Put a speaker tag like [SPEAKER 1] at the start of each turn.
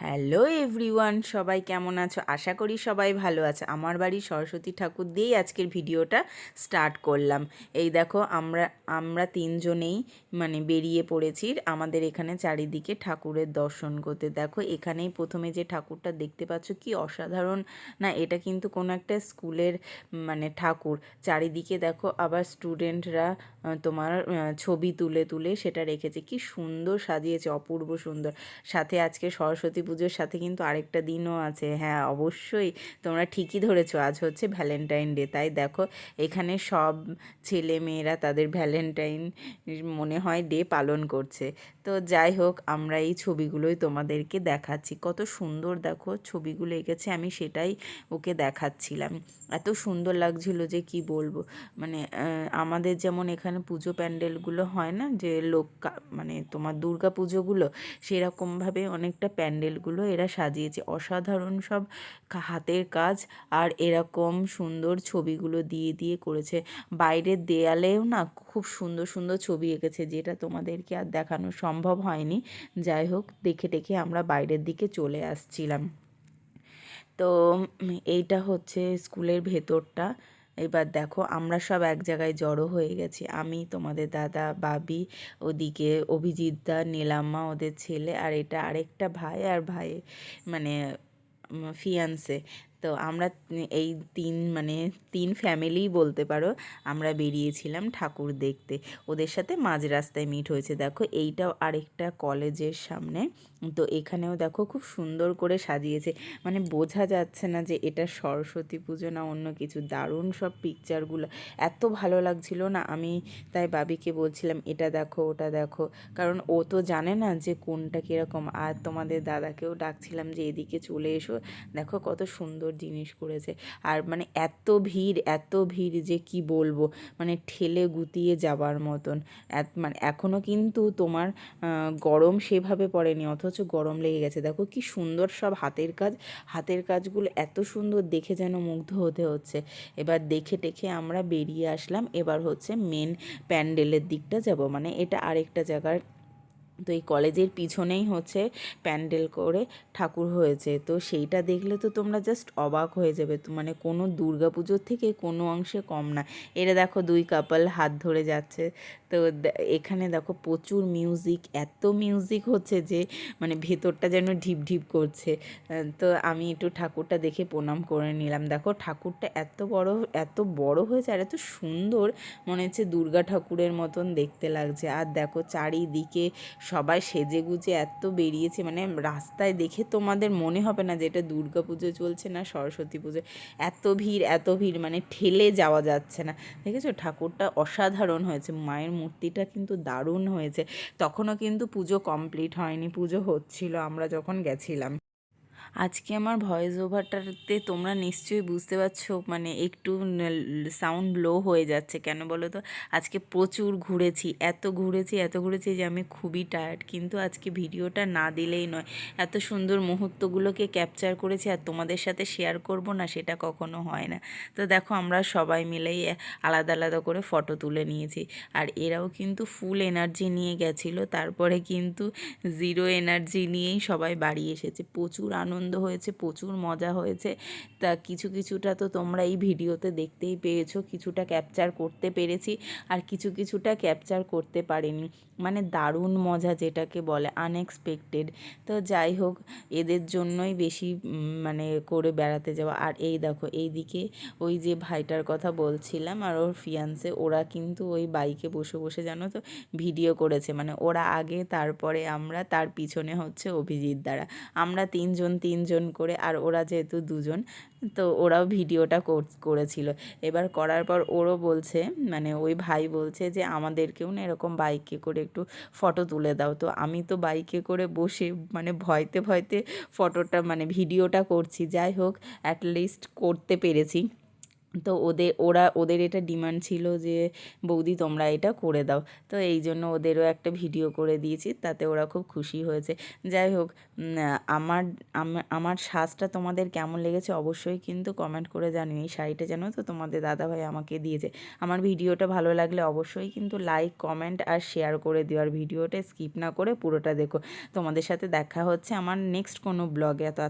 [SPEAKER 1] Hello everyone, সবাই কেমন আছো? আশা করি সবাই ভালো আছে। আমার বাড়ি সরস্বতী ঠাকুর দিয়েই আজকের ভিডিওটা স্টার্ট করলাম। এই দেখো, আমরা আমরা তিনজনেই মানে বেরিয়ে পড়েছি। আমাদের এখানে চারিদিকে ঠাকুরের দর্শন করতে। দেখো, এখানেই প্রথমে যে ঠাকুরটা দেখতে পাচ্ছ, কি অসাধারণ। না, এটা কিন্তু কোনো একটা স্কুলের মানে ঠাকুর। চারিদিকে দেখো, আবার স্টুডেন্টরা তোমার ছবি তুলে তুলে সেটা রেখেছে। কি সুন্দর সাজিয়েছে, অপূর্ব সুন্দর। সাথে আজকে সরস্বতী পুজোর সাথে কিন্তু আরেকটা দিনও আছে। হ্যাঁ অবশ্যই তোমরা ঠিকই ধরেছো, আজ হচ্ছে ভ্যালেন্টাইন ডে তাই দেখো, এখানে সব ছেলে মেয়েরা তাদের ভ্যালেন্টাইন মনে হয় ডে পালন করছে। তো যাই হোক, আমরা এই ছবিগুলোই তোমাদেরকে দেখাচ্ছি। কত সুন্দর দেখো, ছবিগুলো এঁকেছে, আমি সেটাই ওকে দেখাচ্ছিলাম। এত সুন্দর লাগছিল যে কি বলব? মানে আমাদের যেমন এখানে পুজো প্যান্ডেলগুলো হয় না, যে লোক মানে তোমার দুর্গা পুজোগুলো, সেরকমভাবে অনেকটা প্যান্ডেলগুলো এরা সাজিয়েছে। অসাধারণ সব হাতের কাজ আর এরকম সুন্দর ছবিগুলো দিয়ে দিয়ে করেছে। বাইরের দেয়ালেও না খুব সুন্দর সুন্দর ছবি এঁকেছে, যেটা তোমাদেরকে আর দেখানো সম্ভব হয়নি। যাই হোক, দেখে দেখে আমরা বাইরের দিকে চলে আসছিলাম। তো এইটা হচ্ছে স্কুলের ভেতরটা। এবার দেখো আমরা সব এক জায়গায় জড়ো হয়ে গেছি। আমি, তোমাদের দাদা, বাবি, ওদিকে অভিজিৎ দা, নীলাম্মা, ওদের ছেলে আর এটা আরেকটা ভাই আর ভাই মানে ফিয়ান্সে তো আমরা এই তিন মানে তিন ফ্যামিলিই বলতে পারো, আমরা বেরিয়েছিলাম ঠাকুর দেখতে। ওদের সাথে মাঝ রাস্তায় মিট হয়েছে। দেখো, এইটাও আরেকটা কলেজের সামনে। তো এখানেও দেখো খুব সুন্দর করে সাজিয়েছে। মানে বোঝা যাচ্ছে না যে এটা সরস্বতী পুজো না অন্য কিছু। দারুণ সব পিকচারগুলো এত ভালো লাগছিল না। আমি তাই বাবিকে বলছিলাম, এটা দেখো, ওটা দেখো। কারণ ও তো জানে না যে কোনটা কীরকম। আর তোমাদের দাদাকেও ডাকছিলাম যে, এদিকে চলে এসো। দেখো কত সুন্দর জিনিস করেছে। আর মানে এত ভিড় এত ভিড় যে কি বলব? মানে ঠেলে গুতিয়ে যাবার মতন। মানে এখনও কিন্তু তোমার গরম সেভাবে পড়েনি, অথচ গরম লেগে গেছে। দেখো কি সুন্দর সব হাতের কাজ। হাতের কাজগুলো এত সুন্দর দেখে যেন মুগ্ধ হতে হচ্ছে। এবার দেখে টেখে আমরা বেরিয়ে আসলাম। এবার হচ্ছে মেন প্যান্ডেলের দিকটা যাব। মানে এটা আরেকটা জায়গার তো এই কলেজের পিছনেই হচ্ছে প্যান্ডেল করে ঠাকুর হয়েছে। তো সেইটা দেখলে তো তোমরা জাস্ট অবাক হয়ে যাবে। তো মানে কোনো দুর্গা পুজোর থেকে কোনো অংশে কম না। এরা দেখো দুই কাপল হাত ধরে যাচ্ছে। তো এখানে দেখো প্রচুর মিউজিক এত মিউজিক হচ্ছে যে মানে ভেতরটা যেন ঢিপ ঢিপ করছে। তো আমি একটু ঠাকুরটা দেখে প্রণাম করে নিলাম। দেখো ঠাকুরটা এত বড় এত বড় হয়েছে আর এত সুন্দর। মনে হচ্ছে দুর্গা ঠাকুরের মতন দেখতে লাগছে। আর দেখো চারিদিকে সবাই সেজে গুজে এত বেরিয়েছে মানে রাস্তায় দেখে তোমাদের মনে হবে না যে এটা দুর্গা পুজো চলছে না সরস্বতী পুজো। এত ভিড় এত ভিড় মানে ঠেলে যাওয়া যাচ্ছে না। দেখেছ? ঠাকুরটা অসাধারণ হয়েছে, মায়ের মূর্তিটা কিন্তু দারুণ হয়েছে। তখনও কিন্তু পুজো কমপ্লিট হয়নি, পুজো হচ্ছিল, আমরা যখন গেছিলাম। আজকে আমার ভয়েস ওভারটাতে তোমরা নিশ্চয়ই বুঝতে পারছ মানে একটু সাউন্ড লো হয়ে যাচ্ছে। কেন বলো তো? আজকে প্রচুর ঘুরেছি, এত ঘুরেছি এত ঘুরেছি যে আমি খুবই টায়ার্ড কিন্তু আজকে ভিডিওটা না দিলেই নয়। এত সুন্দর মুহূর্তগুলোকে ক্যাপচার করেছি আর তোমাদের সাথে শেয়ার করব না, সেটা কখনো হয় না। তো দেখো, আমরা সবাই মিলেই আলাদা আলাদা করে ফটো তুলে নিয়েছি। আর এরাও কিন্তু ফুল এনার্জি নিয়ে গেছিল। তারপরে কিন্তু জিরো এনার্জি নিয়েই সবাই বাড়ি এসেছে। প্রচুর আনন্দ আনন্দ হয়েছে, প্রচুর মজা হয়েছে। তা কিছু কিছুটা তো তোমরা এই ভিডিওতে দেখতেই পেয়েছ, কিছুটা ক্যাপচার করতে পেরেছি আর কিছু কিছুটা ক্যাপচার করতে পারিনি। মানে দারুণ মজা যেটাকে বলে আনএক্সপেক্টেড তো যাই হোক, এদের জন্যই বেশি মানে করে বেড়াতে যাওয়া। আর এই দেখো এই দিকে ওই যে ভাইটার কথা বলছিলাম আর ওর ফিয়ান্সে ওরা কিন্তু ওই বাইকে বসে বসে জানো তো ভিডিও করেছে। মানে ওরা আগে, তারপরে আমরা, তার পিছনে হচ্ছে অভিজিৎ দ্বারা আমরা তিনজন তিনজন করে আর ওরা যেহেতু দুজন, তো ওরাও ভিডিওটা করেছিল। এবার করার পর ওরও বলছে মানে ওই ভাই বলছে যে, আমাদেরকেও না এরকম বাইকে করে একটু ফটো তুলে দাও। তো আমি তো বাইকে করে বসে মানে ভয়তে ভয়তে ফটোটা মানে ভিডিওটা করছি। যাই হোক অ্যাটলিস্ট করতে পেরেছি। তো ওদের ওরা, ওদের এটা ডিমান্ড ছিল যে, বৌদি, তোমরা এটা করে দাও। তো এই জন্য ওদেরও একটা ভিডিও করে দিয়েছি, তাতে ওরা খুব খুশি হয়েছে। যাই হোক আমার আমার সাজটা তোমাদের কেমন লেগেছে অবশ্যই কিন্তু কমেন্ট করে জানিও। এই শাড়িটা জানো তো তোমাদের দাদাভাই আমাকে দিয়েছে। আমার ভিডিওটা ভালো লাগলে অবশ্যই কিন্তু লাইক কমেন্ট আর শেয়ার করে দিও। আর ভিডিওটা স্কিপ না করে পুরোটা দেখো। তোমাদের সাথে দেখা হচ্ছে আমার নেক্সট কোনো ব্লগে তো